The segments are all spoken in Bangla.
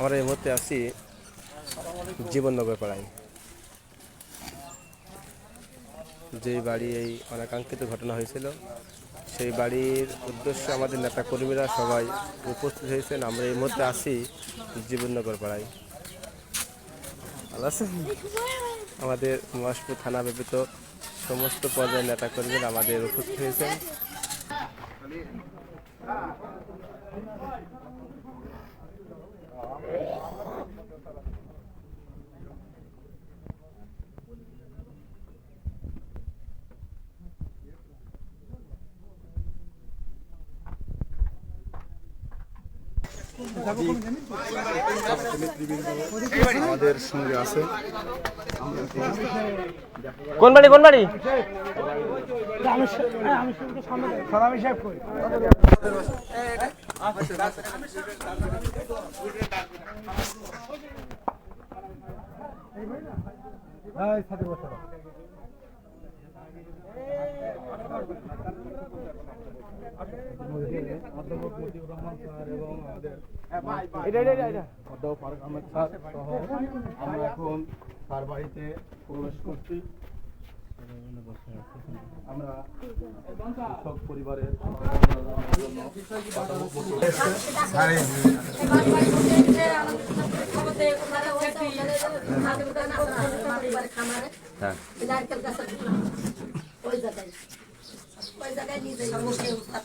আমরা এই মুহূর্তে আছি জীবননগর পাড়ায়। যে বাড়ি এই অনাকাঙ্ক্ষিত ঘটনা হয়েছিল, সেই বাড়ির উদ্দেশ্যে আমাদের নেতা কর্মীরা সবাই উপস্থিত হয়েছেন। আমরা এই মুহূর্তে আছি জীবননগর পাড়ায়। আমাদের মহাসপুর থানা ব্যতীত সমস্ত পর্যায়ের নেতা কর্মীরা আমাদের উপস্থিত হয়েছেন। আমাদের সঙ্গে আছে। কোন বাড়ি কোন বাড়ি? অধ্যাপক মতিউর রহমান স্যার অধ্যাপক ফারুক আহমেদ স্যার সহ আমরা এখন তার বাড়িতে প্রবেশ করছি। আমরা সব পরিবারের জন্য অধ্যাপক মতিউর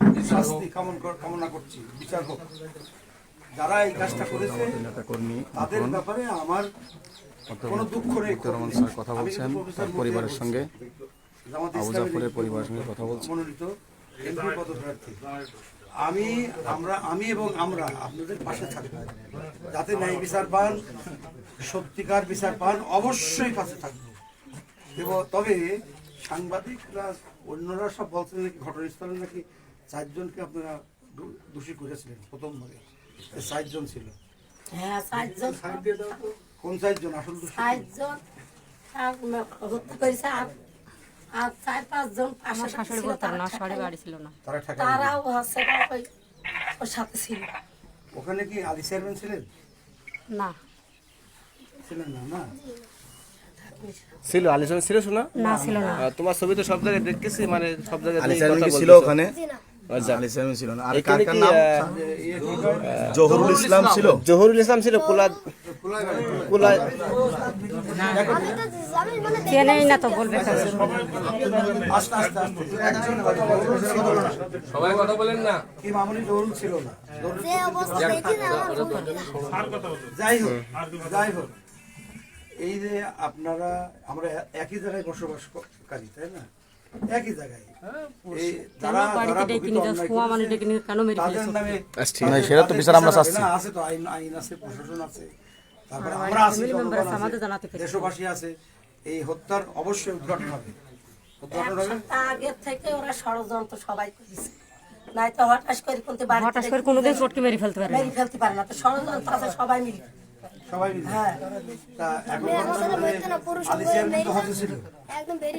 শাস্তি কামন কর- কামনা করছি। বিচার হোক। যারা এই কাজটা করেছে তাদের ব্যাপারে আমার কোনো দুঃখ নেই। রহমান স্যার কথা বলছেন তার পরিবারের সঙ্গে আবু জাফরের পরিবারের সঙ্গে কথা বলছেন। মনোনীত আমি আমরা আমি এবং আমরা আপনাদের পাশে থাকব। যাতে ন্যায় বিচার পান সত্যিকার বিচার পান অবশ্যই পাশে থাকব। এবং তবে সাংবাদিকরা অন্যরা সব বলছেন নাকি ঘটনাস্থলে নাকি চারজনকে আপনারা দোষী করেছিলেন প্রথমবারে এ চারজন ছিল। হ্যাঁ চারজন। কোন চারজন? আসল চারজন। হত্যা করেছে আর আর চার পাঁচজন আমার শাশুড়ি বলতাম না শাশুড়ি বাড়ি ছিল না। তারাও হচ্ছে ওর সাথে ছিল। ওখানে কি আদি চেয়ারম্যান ছিলেন? না। ছিলেন না না? ছিল আলিসান ছিল শোনা? না ছিল না। তোমার ছবি তো সব জায়গায় দেখতেছি মানে সব জায়গায় ছিল ওখানে? ছিল না। আর কার কার নাম? জহুরুল ইসলাম ছিল। জহুরুল ইসলাম ছিল কুলা কুলা চেনেই না তো বলবে কেন? আস্তে আস্তে আস্তে। একজন কথা বলুন। সবাই কথা বলেন না। কি মামুনি জরুর ছিল না? যাই হোক যাই হোক। এই যে আপনারা আমরা একই জায়গায় বসবাসকারী তাই না? একই জায়গায়। এই মানে সেটা তো বিচার আমরা চাচ্ছি। আছে তো আইন আইন আছে প্রশাসন আছে। তারপরে আমরা আছি। দেশবাসী আছে। হত্যার অবশ্যই উদ্ঘাটন হবে। আগের থেকে ওরা ষড়যন্ত্র সবাই করেছে। নাই তো হঠাৎ করে কোনোদিন চটকে মেরে ফেলতে পারে মেরে ফেলতে পারে না। তো ষড়যন্ত্র আছে সবাই মিলে। সবাই মিলে হ্যাঁ। তা এখন ঘটনা হলো যে আলী চেয়ারম্যান তো হতে ছিল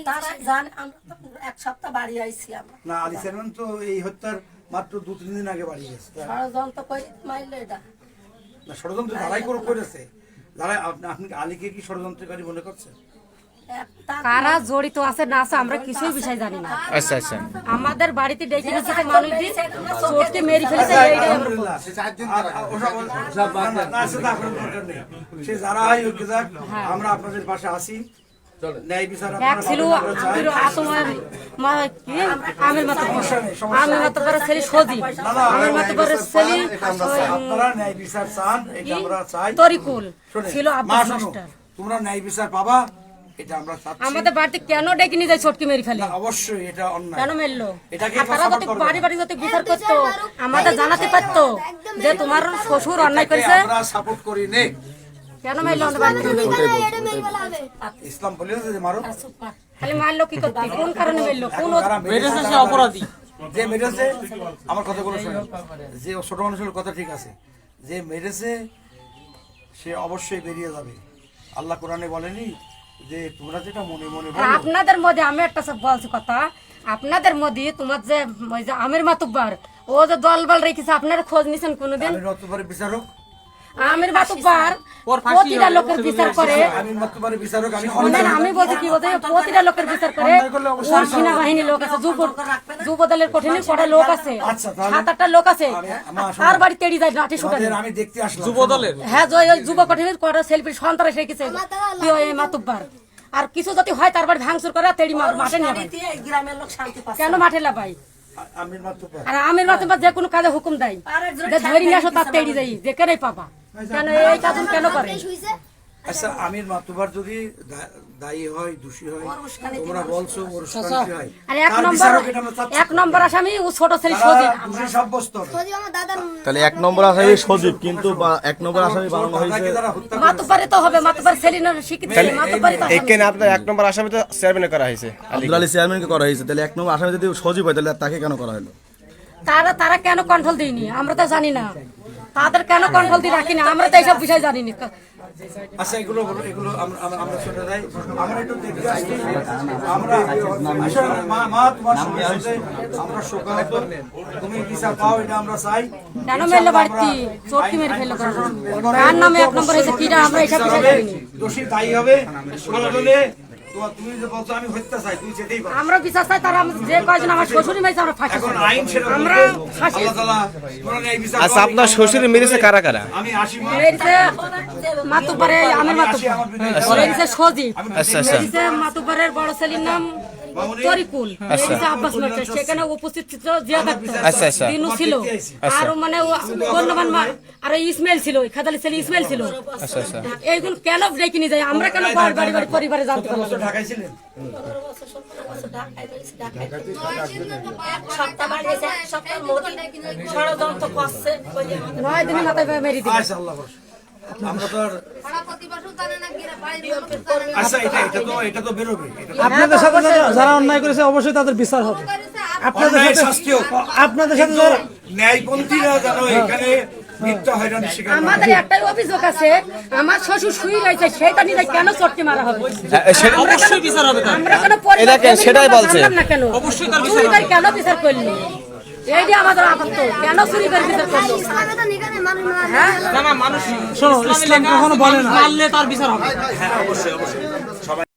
তারা জানে আমরা তো এক সপ্তাহ বাড়ি আইছি আমরা। না আলী চেয়ারম্যান তো এই হত্যার মাত্র দু তিন দিন আগে বাড়ি গেছে। ষড়যন্ত্র করে মারলে এটা। না ষড়যন্ত্র করে করেছে। যারা আপনি আলীকে কি ষড়যন্ত্রকারী মনে করছেন? কারা জড়িত আছে না আছে আমরা কিছুই বিষয় জানি না। আচ্ছা আচ্ছা। আমাদের বাড়িতে ডেকে নিয়ে যেতে মানুষ দিয়ে চটকে মেরে ফেলেছে এইটাই আমরা বলছি। না, না, না, সেটা আপনার দরকার নেই। সে যারা হয় হোক যাক, আমরা আপনাদের পাশে আছি। ন্যায় বিচার এক আপনারা ছিল পাবেন, আমরা আমির আতমার মা কি? আমির মাত্র আমির মাত্র পরে ছেলে সজি আমির মাত্র পরে ছেলে আপনারা ন্যায় বিচার চান এটা আমরা চাই। তরিকুল শোনেন, ছিল মা আব্বাস শোনো, মাস্টার। তোমরা ন্যায় বিচার পাবা। এটা আমরা আমাদের বাড়িতে কেন ডেকে নিয়ে যায় ছটকি মেরে ফেলে? অবশ্যই এটা অন্যায়। কেন মেরলো? এটাকে আর তারা support যদি বাড়ি বাড়ি যদি বিচার করতো আমাদের জানাতে পারতো যে তোমার শ্বশুর অন্যায় করেছে। আমরা সাপোর্ট করি নে কেন মারলো আমাদের বাড়ি ইসলাম বলেছে যে মারো খালি মারলো কি করতে কোন কারণে মারলো? কোন মেরেছে সে অপরাধী। যে মেরেছে আমার কথাগুলো শুনে যে ছোট মানুষের কথা ঠিক আছে। যে মেরেছে সে অবশ্যই বেরিয়ে যাবে। আল্লাহ কোরআনে বলেনি যে তোমরা যেটা মনে মনে বলো। আপনাদের মধ্যে আমি একটা সব বলছি কথা। আপনাদের মধ্যে তোমার যে ওই যে আমির মাতুব্বার ও যে দল বল রেখেছে আপনারা খোঁজ নিছেন কোনোদিন? আমি রত্তবারে বিচারক। আমির মাতুব্বার প্রতিটা লোকের বিচার করে। আমি বলছি কি বলতে প্রতিটা লোকের বিচার করে। ওর সেনাবাহিনী লোক আছে যুব যুব দলের কঠিন কটা লোক আছে আচ্ছা, সাত আটটা লোক আছে তার বাড়ি তেড়ি যায় লাঠি শুটা আমি দেখতে আসলাম। হ্যাঁ জয় ওই যুব কঠিনের কটা সেলফি সন্ত্রাস রেখেছে। মাতুব্বার। আর কিছু যদি হয় তার বাড়ি ভাঙচুর করে তেড়ি মাঠে নিয়ে কেন মাঠে লাভাই আর আমির মাতুব্বার যে কোনো কাজে হুকুম দেয়। ধরি নিয়ে আসো তার তেড়ি যাই যে কেনই পাবা। কেন এই কাজ কেন করে আচ্ছা আমির মাতুবার যদি দায়ী হয় দোষী হয় তোমরা বলছো ওর উস্কানি হয়। আর এক নম্বর বিচারক এটা আমরা চাচ্ছি। এক নম্বর আসামি ও ছোট ছেলে তারা দোষী সাব্যস্ত তাহলে এক নম্বর আসামি সজীব কিন্তু এক নম্বর আসামি বানানো হয়েছে তাকে তারা হত্যা মাতুব্বারে তো হবে মাতুব্বার ছেলে না শিক্ষিত ছেলে, তো হবে। এখানে আপনার এক নম্বর আসামি তো চেয়ারম্যানে করা হয়েছে? আব্দুল আলী চেয়ারম্যানকে করা হয়েছে। তাহলে এক নম্বর আসামি যদি সজীব হয় তাহলে তাকে কেন করা হলো? তারা তারা কেন কন্ট্রোল দিইনি আমরা তো জানি না। তাদের কেন কন্ট্রোল দিয়ে রাখিনি আমরা তো এইসব বিষয় জানি না। আচ্ছা এগুলো এগুলো আমরা আমরা- আমরা যাই। আমরা একটু দেখতে আসছি আমরা আসলে মা মা তোমার সঙ্গে সাথে আমরা শোকাহত তুমি বিচার পাও এটা আমরা চাই। কেন মেরলো বাড়তি? চোটকি মেরে ফেলল কার নামে এক নম্বর হয়েছে কিনা আমরা এইসব বিষয় জানি দোষী দায়ী হবে। তুমি যে বলছো আমি হত্যা চাই তুই যেতেই পারো আমরা বিশ্বাস চাই তারা যে কয়জন আমার শ্বশুরি মেয়েছে আমরা ফাঁসি এখন আইন সেটা আমরা ফাঁসি। আচ্ছা আপনার শ্বশুর মেরেছে কারা কারা? আমি আসি মেরেছে মাতুপারে আমার মাতুপারে মেরেছে সজীব আচ্ছা আচ্ছা। মেরেছে মাতুব্বারের বড় ছেলের নাম তরিকুল আব্বাস মাস্টার সেখানে উপস্থিত ছিল জিয়াদ আক্তার আচ্ছা আচ্ছা। দিনু ছিল। আর মানে ও গণ্যমান আর ইসমাইল ছিল খাদালি ছেলে ইসমাইল ছিল। আচ্ছা আচ্ছা। এইগুলো কেন ডেকে নিয়ে যায়? আমরা কেন বাড়ি বাড়ি বাড়ি পরিবারে জানতে পারলাম? ঢাকায় ছিলেন নয় দিনের মাথায় মেরে আচ্ছা ভরসা। আমরা তো আর আচ্ছা এটা এটা তো এটা তো বেরোবে। এটা তো আপনাদের সাথে যারা- অন্যায় করেছে অবশ্যই তাদের বিচার হবে। আপনাদের সাথে আপনাদের সাথে ন্যায়পন্থীরা যেন এখানে আমাদের একটাই অভিযোগ আছে আমার শ্বশুর শুই রয়েছে সেটা নিয়ে কেন চটকে মারা হবে? অবশ্যই বিচার হবে আমরা কেন সেটাই বলছে। কেন? অবশ্যই তার বিচার চুরি হবে। করে কেন বিচার করলি এইটা আমাদের আপত্ত। কেন চুরি করে বিচার করলি? হ্যাঁ? না না মানুষ শোনো ইসলাম কখনো বলে না। মারলে তার বিচার হবে।